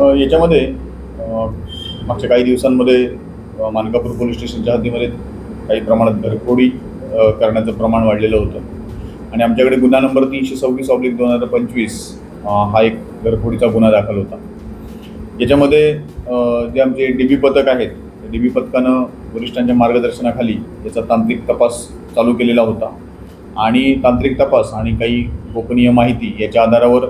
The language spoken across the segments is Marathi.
याच्यामध्ये मागच्या काही दिवसांमध्ये मानकापूर पोलीस स्टेशनच्या हद्दीमध्ये काही प्रमाणात घरफोडी करण्याचं प्रमाण वाढलेलं होतं. आणि आमच्याकडे गुन्हा नंबर तीनशे सव्वीस ऑब्लिक दोन हजार पंचवीस हा एक घरफोडीचा गुन्हा दाखल होता. याच्यामध्ये जे आमचे डी बी पथक आहेत डी बी पथकानं वरिष्ठांच्या मार्गदर्शनाखाली याचा तांत्रिक तपास चालू केलेला होता. आणि तांत्रिक तपास आणि काही गोपनीय माहिती याच्या आधारावर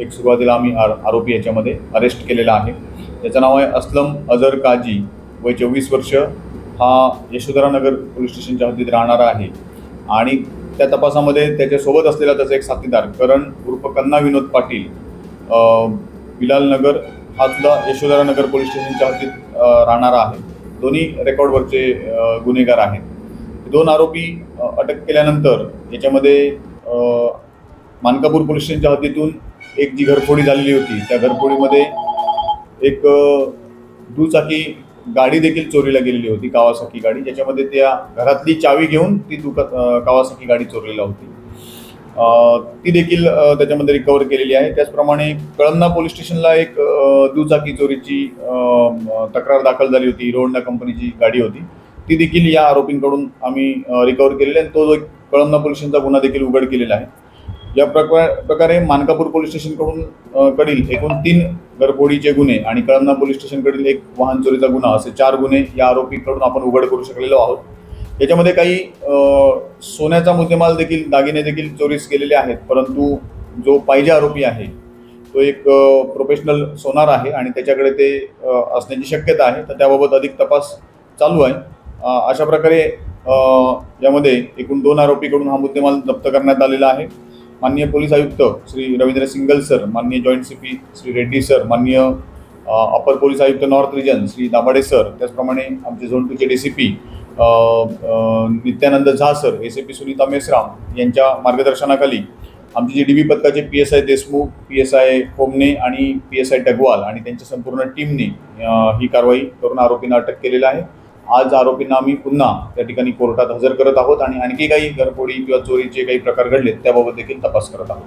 एक सुरुवातीला आम्ही आर आरोपी याच्यामध्ये अरेस्ट केलेला आहे. त्याचं नाव आहे असलम अझर काजी. वय चोवीस वर्ष. हा यशोधरानगर पोलीस स्टेशनच्या हद्दीत राहणारा आहे. आणि त्या तपासामध्ये त्याच्यासोबत असलेला त्याचा एक साथीदार करण उर्फ कन्ना विनोद पाटील बिलाल नगर हा सुद्धा यशोधरानगर पोलीस स्टेशनच्या हद्दीत राहणारा आहे. दोन्ही रेकॉर्डवरचे गुन्हेगार आहेत. दोन आरोपी अटक केल्यानंतर याच्यामध्ये मानकापूर पोलीस स्टेशनच्या हद्दीतून एक जी घरफोडी झालेली होती. त्या घरफोडीमध्ये एक दुचाकी गाडी देखील चोरीला गेलेली होती कावासाकी गाडी. ज्याच्यामध्ये त्या घरातली चावी घेऊन ती दुका कावासाकी गाडी चोरीला होती. ती देखील त्याच्यामध्ये रिकवर केलेली आहे. त्याचप्रमाणे कळमना पोलीस स्टेशनला एक दुचाकी चोरीची तक्रार दाखल झाली होती. हिरो कंपनीची गाडी होती. ती देखील या आरोपींकडून आम्ही रिकवर केलेली आहे. आणि तो एक कळमना पोलीस स्टेशनचा गुन्हा देखील उघड केलेला आहे. या प्रकार प्रकारे मानकापूर पोलीस स्टेशनकडून कडील एकूण तीन घरफोडीचे गुन्हे आणि कळमना पोलीस स्टेशनकडील एक वाहन चोरीचा गुन्हा असे चार गुन्हे या आरोपीकडून आपण उघड करू शकलेलो आहोत. याच्यामध्ये काही सोन्याचा मुद्देमाल देखील दागिने देखील चोरीस गेलेले आहेत परंतु जो पाहिजे आरोपी आहे तो एक प्रोफेशनल सोनार आहे आणि त्याच्याकडे ते असण्याची शक्यता आहे. तर त्याबाबत अधिक तपास चालू आहे. अशा प्रकारे यामध्ये एकूण दोन आरोपीकडून हा मुद्देमाल जप्त करण्यात आलेला आहे. माननीय पोलीस आयुक्त श्री रवींद्र सिंगल सर माननीय joint C P Shri Reddy sir माननीय अपर पोलीस आयुक्त north region Shri Dabhade sir त्याचप्रमाणे आमचे zone टूचे D C P Nityanand Jha sir A C P Sunita Meshram यांच्या मार्गदर्शनाखाली आमचे जे डी बी पथकाचे P S I Deshmukh P S I होमने आणि पी एस आय टगवाल आणि त्यांच्या संपूर्ण टीमने ही कारवाई करून आरोपींना अटक केलेलं आहे. आज आरोपींना आम्ही पुन्हा त्या ठिकाणी कोर्टात हजर करत आहोत आणि आणखी काही घरफोडी किंवा चोरीचे काही प्रकार घडलेत त्याबाबत देखील तपास करत आहोत.